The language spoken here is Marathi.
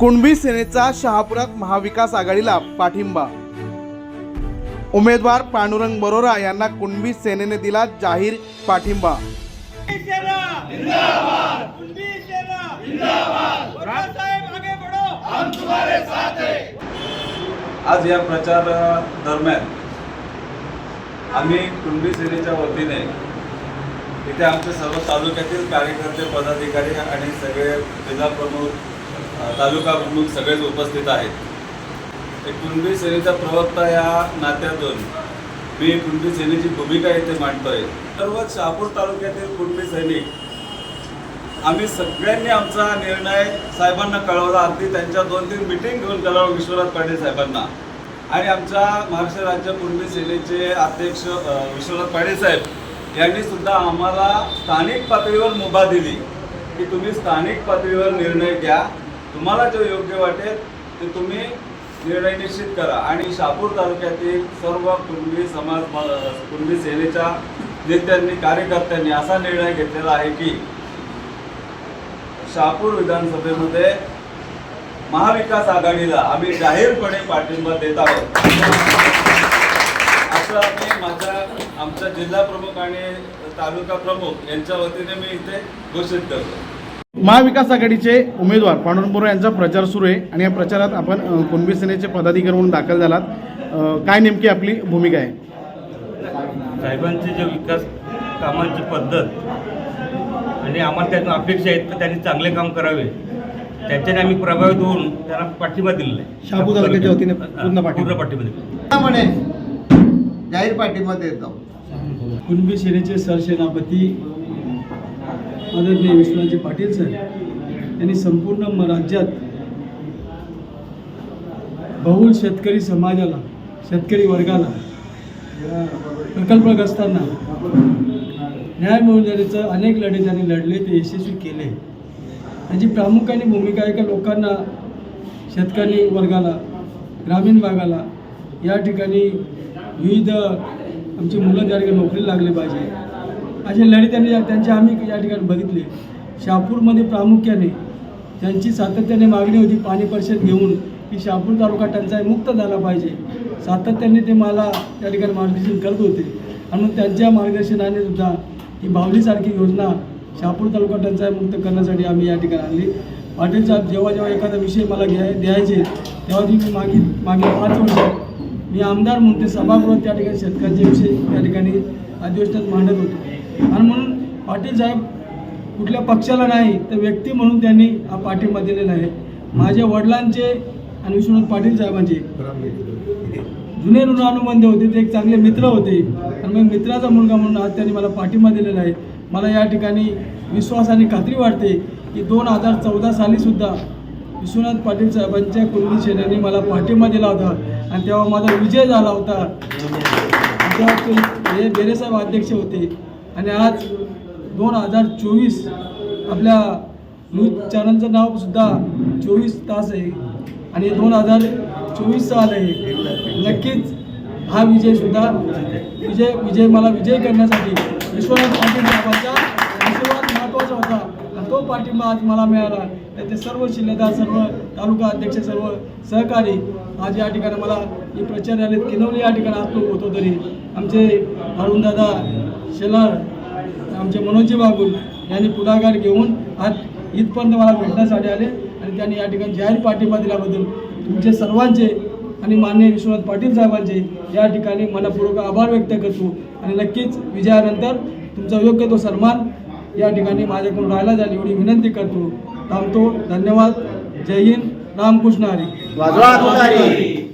कुणबी सेनेचा शहापुरात महाविकास आघाडीला पाठिंबा. उमेदवार पांडुरंग बरोरा यांना कुणबी सेनेने दिला जाहीर पाठिंबा. आज या प्रचार दरम्यान आम्ही कुणबी सेनेच्या वतीने इथे आमचे सर्व तालुक्यातील कार्यकर्ते पदाधिकारी आणि सगळे जिल्हा प्रमुख तालुका प्रमुख सगळेच उपस्थित आहेत. एक कुणबी सेनेचा प्रवक्ता या नात्यातून मी कुणबी सेनेची भूमिका इथे मांडतोय. सर्व शहापूर तालुक्यातील कुणबी सैनिक आम्ही सगळ्यांनी आमचा निर्णय साहेबांना कळवला. अगदी त्यांच्या दोन तीन मिटिंग घेऊन कळवलं विश्वनाथ पाटील साहेबांना. आणि आमच्या महाराष्ट्र राज्य कुणबी सेनेचे अध्यक्ष विश्वनाथ पाटील साहेब यांनी सुद्धा आम्हाला स्थानिक पातळीवर मुभा दिली की तुम्ही स्थानिक पातळीवर निर्णय घ्या. तुम्हाला जो योग्य वाटेल ते तुम्ही निर्णय निश्चित करा. आणि शहापूर तालुक्यातील सर्व कुणबी समाज म- कुणबी सेनेच्या नेत्यांनी कार्यकर्त्यांनी असा निर्णय घेतलेला आहे की शहापूर विधानसभेमध्ये महाविकास आघाडीला आम्ही जाहीरपणे पाठिंबा देत आहोत. असं आम्ही माझ्या आमच्या जिल्हा प्रमुख आणि तालुका प्रमुख यांच्या वतीने मी इथे घोषित करतो. महाविकास आघाडीचे उमेदवार पांडुरंग बरोरा यांचा प्रचार सुरू आहे आणि या प्रचारात आपण कुणबी सेनेचे पदाधिकारी म्हणून दाखल झालात. काय नेमकी आपली भूमिका आहे? साहेबांची जे विकास कामांची पद्धत आणि आम्हाला त्यातून अपेक्षा आहेत तर त्यांनी चांगले काम करावे. त्याच्याने आम्ही प्रभावित होऊन त्यांना पाठिंबा दिलेला आहे. शहापूर तालुक्याच्या वतीने पूर्ण पाठिंबा. पाठिंबा दिला म्हणे? जाहीर पाठिंबा देतो. कुणबी सेनेचे सरसेनापती आदरणीय विश्वनाथजी पाटील सर यांनी संपूर्ण म- राज्यात बहुल शेतकरी समाजाला शेतकरी वर्गाला प्रकल्पग्रस्तांना न्याय मिळवून देण्याचं अनेक लढे त्यांनी लढले ते यशस्वी केले. त्यांची प्रामुख्याने भूमिका आहे का लोकांना शेतकरी वर्गाला ग्रामीण भागाला या ठिकाणी विविध आमची मुलं त्या ठिकाणी नोकरीला लागले पाहिजे असे लढे त्यांनी त्यांचे आम्ही या ठिकाणी बघितले. शहापूरमध्ये प्रामुख्याने त्यांची सातत्याने मागणी होती पाणी परिषद घेऊन की शहापूर तालुका टंचाई मुक्त झाला पाहिजे. सातत्याने ते मला त्या ठिकाणी मार्गदर्शन करत होते. आणि मग त्यांच्या मार्गदर्शनाने सुद्धा ही बावलीसारखी योजना शहापूर तालुका टंचाई मुक्त करण्यासाठी आम्ही या ठिकाणी आणली. पाटील साहेब जेव्हा जेव्हा एखादा विषय मला घ्याय द्यायचे तेव्हा जी मी मागील मागील पाच वर्ष मी आमदार म्हणून ते सभागृहात त्या ठिकाणी शेतकऱ्यांचे विषय त्या ठिकाणी अधिवेशनात मांडत होतो. आणि म्हणून पाटील साहेब कुठल्या पक्षाला नाही तर व्यक्ती म्हणून त्यांनी हा पाठिंबा दिलेला आहे. माझ्या वडिलांचे आणि विश्वनाथ पाटील साहेबांचे. जुने ऋणानुबंध होते ते एक चांगले मित्र होते. आणि मग मित्राचा मुलगा म्हणून आज त्यांनी मला पाठिंबा दिलेला आहे. मला या ठिकाणी विश्वास आणि खात्री वाटते की दोन हजार चौदा सालीसुद्धा विश्वनाथ पाटील साहेबांच्या कुर्मी सेनेने मला पाठिंबा दिला होता. आणि तेव्हा माझा विजय झाला होता. तेव्हा हे बेरेसाहेब अध्यक्ष होते. आणि आज दोन हजार चोवीस आपल्या न्यूज चॅनलचं नावसुद्धा चोवीस तास आहे. आणि दोन हजार चोवीस साल आहे. नक्कीच हा विजयसुद्धा विजय विजय मला विजय करण्यासाठी विश्वनाथ पाटील साहेबांचा आशीर्वाद महत्त्वाचा होता. आणि तो पाठिंबा आज मला मिळाला. त्याचे सर्व शिल्लेदार सर्व तालुका अध्यक्ष सर्व सहकारी आज या ठिकाणी मला ही प्रचार रॅलीत किनवली या ठिकाणी असतो होतो. तरी आमचे अरुणदादा शेलार आमचे मनोजी बागुल यांनी पुढाकार घेऊन आज इथपर्यंत मला भेटण्यासाठी आले आणि त्यांनी या ठिकाणी जाहीर पाठिंबा दिल्याबद्दल तुमचे सर्वांचे आणि मान्य विश्वनाथ पाटील साहेबांचे या ठिकाणी मनपूर्वक आभार व्यक्त करतो. आणि नक्कीच विजयानंतर तुमचा योग्य तो सन्मान या ठिकाणी माझ्याकडून राहायला जाईल एवढी विनंती करतो. थांबतो. धन्यवाद. जय हिंद. रामकृष्ण हरी. वाजवा